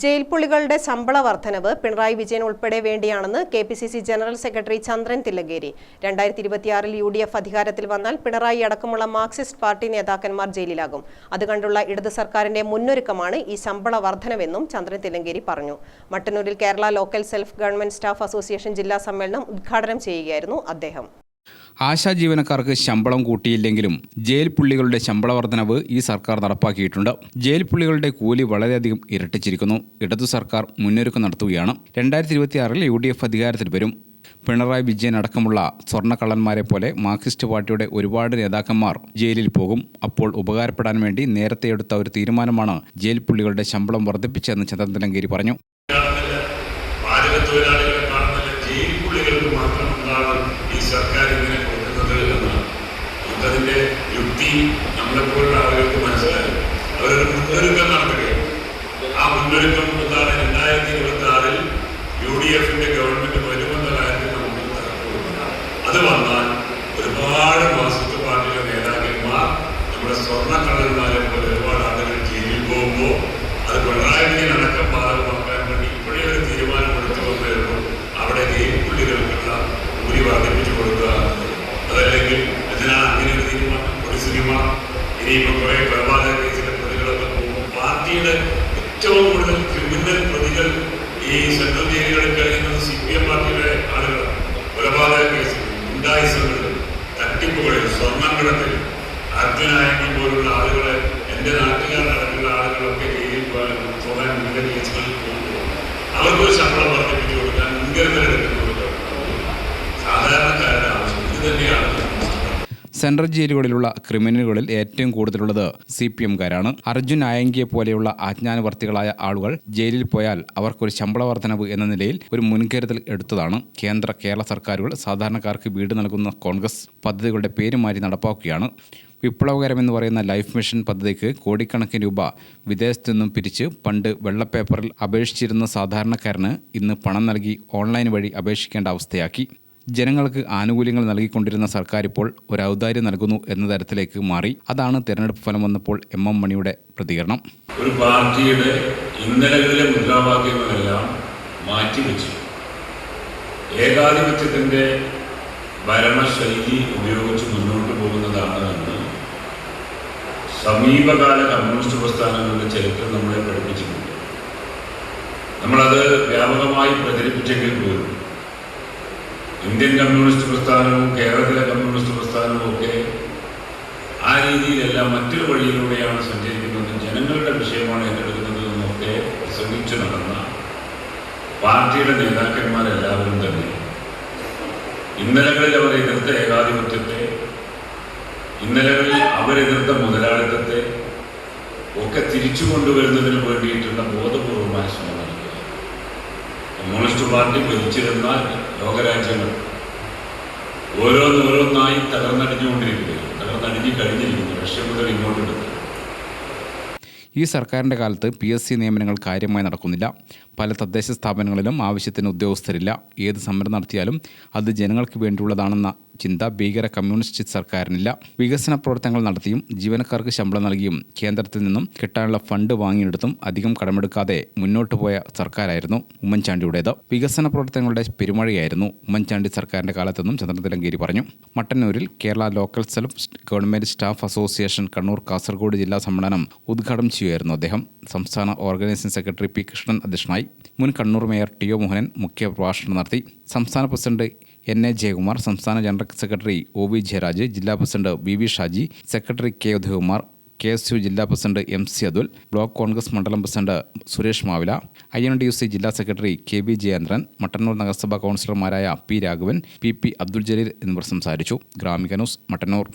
Jail പുള്ളികളുടെ ശമ്പള വർധനവ് പിണറായി വിജയൻ ഉൾപ്പെടെ വേണ്ടിയാണെന്ന് K P C C general secretary Chandran Thillankeri. രണ്ടായിരത്തി ഇരുപത്തിയാറിൽ യു ഡി എഫ് അധികാരത്തിൽ വന്നാൽ പിണറായി അടക്കമുള്ള മാർക്സിസ്റ്റ് പാർട്ടി നേതാക്കന്മാർ ജയിലിലാകും. അതുകണ്ടുള്ള ഇടത് സർക്കാരിന്റെ മുന്നൊരുക്കമാണ് ഈ ശമ്പള വർധനവെന്നും ചന്ദ്രൻ തില്ലങ്കേരി പറഞ്ഞു. മട്ടന്നൂരിൽ Kerala local self government staff association ജില്ലാ സമ്മേളനം ഉദ്ഘാടനം ചെയ്യുകയായിരുന്നു അദ്ദേഹം. ആശാ ജീവനക്കാർക്ക് ശമ്പളം കൂട്ടിയില്ലെങ്കിലും ജയിൽ പുള്ളികളുടെ ശമ്പള വർധനവ് ഈ സർക്കാർ നടപ്പാക്കിയിട്ടുണ്ട്. ജയിൽ പുള്ളികളുടെ കൂലി വളരെയധികം ഇരട്ടിച്ചിരിക്കുന്നു. ഇടതു സർക്കാർ മുന്നൊരുക്കം നടത്തുകയാണ്. രണ്ടായിരത്തി ഇരുപത്തിയാറിൽ യു ഡി എഫ് അധികാരത്തിൽ വരും. പിണറായി വിജയൻ അടക്കമുള്ള സ്വർണക്കള്ളന്മാരെ പോലെ മാർക്സിസ്റ്റ് പാർട്ടിയുടെ ഒരുപാട് നേതാക്കന്മാർ ജയിലിൽ പോകും. അപ്പോൾ ഉപകാരപ്പെടാൻ വേണ്ടി നേരത്തെ എടുത്ത ഒരു തീരുമാനമാണ് ജയിൽ പുള്ളികളുടെ ശമ്പളം വർദ്ധിപ്പിച്ചതെന്ന് ചന്ദ്രൻ പറഞ്ഞു. മാത്രം എന്താണ് ഈ സർക്കാർ ഇങ്ങനെ കൊടുക്കുന്നത് എന്നാണ്. നമുക്കതിന്റെ യുക്തി നമ്മളെപ്പോലുള്ള ആളുകൾക്ക് മനസ്സിലായി. അവരൊരു മുന്നൊരുക്കം നടത്തുകയാണ്. ആ മുന്നൊരുക്കം എന്താണ് രണ്ടായിരത്തി ഇരുപത്തി ആറിൽ യു ഡി എഫിന്റെ ഗവൺമെന്റ് വരുമെന്ന കാര്യത്തിൽ നമുക്ക് തർക്കമില്ല അത് വന്നാൽ ഒരുപാട് മാസത്തെ പാർട്ടിയിലെ നേതാക്കന്മാർ നമ്മുടെ സ്വർണക്കള്ളന്മാരെ പോലെ ഒരുപാട് ആളുകൾ ജയിലിൽ പോകുമ്പോൾ അത് പിണറായി വിജയൻ അടക്കം ബാധകമാക്കാൻ വേണ്ടി ഇപ്പോഴേ ഒരു തീരുമാനമെടുത്തു വന്നേയുള്ളൂ അവിടെ ജയിൽ പുള്ളികൾക്കുള്ള കൂലി വർദ്ധിപ്പിച്ചു കൊടുക്കുക എന്നത്. എന്തിനാണ് അങ്ങനെ ഒരു തീരുമാനം ഒരു സിനിമ ഇനിയിപ്പോൾ കുറെ കൊലപാതക കേസിലെ പ്രതികളൊക്കെ പോകും. പാർട്ടിയുടെ ഏറ്റവും കൂടുതൽ ക്രിമിനൽ പ്രതികൾ ഈ സെൻട്രൽ ജയിലുകളിൽ സെൻട്രൽ ജയിലുകളിലുള്ള ക്രിമിനലുകളിൽ ഏറ്റവും കൂടുതലുള്ളത് സി പി എംകാരാണ്. അർജുൻ ആയങ്കിയെ പോലെയുള്ള ആജ്ഞാനവർത്തികളായ ആളുകൾ ജയിലിൽ പോയാൽ അവർക്കൊരു ശമ്പള വർധനവ് എന്ന നിലയിൽ ഒരു മുൻകരുതൽ എടുത്തതാണ്. കേന്ദ്ര കേരള സർക്കാരുകൾ സാധാരണക്കാർക്ക് വീട് നൽകുന്ന കോൺഗ്രസ് പദ്ധതികളുടെ പേര് മാറ്റി നടപ്പാക്കുകയാണ്. വിപ്ലവകരമെന്ന് പറയുന്ന ലൈഫ് മിഷൻ പദ്ധതിക്ക് കോടിക്കണക്കിന് രൂപ വിദേശത്തു നിന്നും പിരിച്ച് പണ്ട് വെള്ളപ്പേപ്പറിൽ അപേക്ഷിച്ചിരുന്ന സാധാരണക്കാരന് ഇന്ന് പണം നൽകി ഓൺലൈൻ വഴി അപേക്ഷിക്കേണ്ട അവസ്ഥയാക്കി. ജനങ്ങൾക്ക് ആനുകൂല്യങ്ങൾ നൽകിക്കൊണ്ടിരുന്ന സർക്കാർ ഇപ്പോൾ ഒരു ഔദാര്യം നൽകുന്നു എന്ന തരത്തിലേക്ക് മാറി. അതാണ് തെരഞ്ഞെടുപ്പ് ഫലം വന്നപ്പോൾ എം എം മണിയുടെ പ്രതികരണം. ഒരു പാർട്ടിയുടെ ഇന്നലകളിലെ മുദ്രാവാക്യങ്ങളെല്ലാം മാറ്റിവെച്ചു. ഏകാധിപത്യത്തിന്റെ ഭരണശൈലി ഉപയോഗിച്ച് മുന്നോട്ട് പോകുന്നതാണ് എന്ന് സമീപകാല കമ്മ്യൂണിസ്റ്റ് പ്രസ്ഥാനങ്ങളുടെ ചരിത്രം നമ്മളെ പഠിപ്പിച്ചിട്ടുണ്ട്. നമ്മളത് വ്യാപകമായി പ്രചരിപ്പിച്ചെങ്കിൽ പോലും ഇന്ത്യൻ കമ്മ്യൂണിസ്റ്റ് പ്രസ്ഥാനവും കേരളത്തിലെ കമ്മ്യൂണിസ്റ്റ് പ്രസ്ഥാനവും ഒക്കെ ആ രീതിയിലെല്ലാം മറ്റൊരു വഴിയിലൂടെയാണ് സഞ്ചരിക്കുന്നത് ജനങ്ങളുടെ വിഷയമാണ് ഏറ്റെടുക്കുന്നത് എന്നൊക്കെ പ്രസംഗിച്ചു നടന്ന പാർട്ടിയുടെ നേതാക്കന്മാരെല്ലാവരും തന്നെ. ഇന്നലകളിൽ അവർ എതിർത്ത ഏകാധിപത്യത്തെ ഇന്നലകളിൽ അവരെതിർത്ത മുതലാളിത്തത്തെ ഒക്കെ തിരിച്ചു കൊണ്ടുവരുന്നതിന് വേണ്ടിയിട്ടുള്ള ബോധപൂർവമായ ശ്രമം നൽകുക കമ്മ്യൂണിസ്റ്റ് പാർട്ടി ഭരിച്ചിരുന്ന ലോകരാജ്യങ്ങൾ ഓരോന്നോരോന്നായി തകർന്നടിഞ്ഞുകൊണ്ടിരിക്കുകയാണ് തകർന്നടിഞ്ഞു കഴിഞ്ഞിരിക്കുന്നു. റഷ്യ മുതൽ ഇങ്ങോട്ടുണ്ട്. ഈ സർക്കാരിന്റെ കാലത്ത് പി എസ് സി നിയമനങ്ങൾ കാര്യമായി നടക്കുന്നില്ല. പല തദ്ദേശ സ്ഥാപനങ്ങളിലും ആവശ്യത്തിന് ഉദ്യോഗസ്ഥരില്ല. ഏത് സമരം നടത്തിയാലും അത് ജനങ്ങൾക്ക് വേണ്ടിയുള്ളതാണെന്ന ചിന്ത ഭീകര കമ്മ്യൂണിസ്റ്റ് സർക്കാരിനില്ല. വികസന പ്രവർത്തനങ്ങൾ നടത്തിയും ജീവനക്കാർക്ക് ശമ്പളം നൽകിയും കേന്ദ്രത്തിൽ നിന്നും കിട്ടാനുള്ള ഫണ്ട് വാങ്ങിയെടുത്തും അധികം കടമെടുക്കാതെ മുന്നോട്ട് പോയ സർക്കാരായിരുന്നു ഉമ്മൻചാണ്ടിയുടേത്. വികസന പ്രവർത്തനങ്ങളുടെ പെരുമഴയായിരുന്നു ഉമ്മൻചാണ്ടി സർക്കാരിന്റെ കാലത്തെന്നും ചന്ദ്രതിലങ്കേരി പറഞ്ഞു. മട്ടന്നൂരിൽ Kerala local self government staff association Kannur Kasaragod ജില്ലാ സമ്മേളനം ഉദ്ഘാടനം ചെയ്യുകയായിരുന്നു അദ്ദേഹം. സംസ്ഥാന ഓർഗനൈസിംഗ് സെക്രട്ടറി പി കൃഷ്ണൻ അധ്യക്ഷനായി. മുൻ Kannur mayor T O Mohanan മുഖ്യ പ്രഭാഷണം നടത്തി. സംസ്ഥാന പ്രസിഡന്റ് എൻ എ ജയകുമാർ സംസ്ഥാന general secretary O V Jayaraj ജില്ലാ president V V Shaji secretary K Udayakumar K S U ജില്ലാ president M C Athul block Congress മണ്ഡലം president Suresh Mavila I N D U C ജില്ലാ secretary K V Jayendran Mattannur നഗരസഭാ കൗൺസിലർമാരായ P Raghavan P P Abdul Jaleel എന്നിവർ സംസാരിച്ചു. Gramika news Mattannur.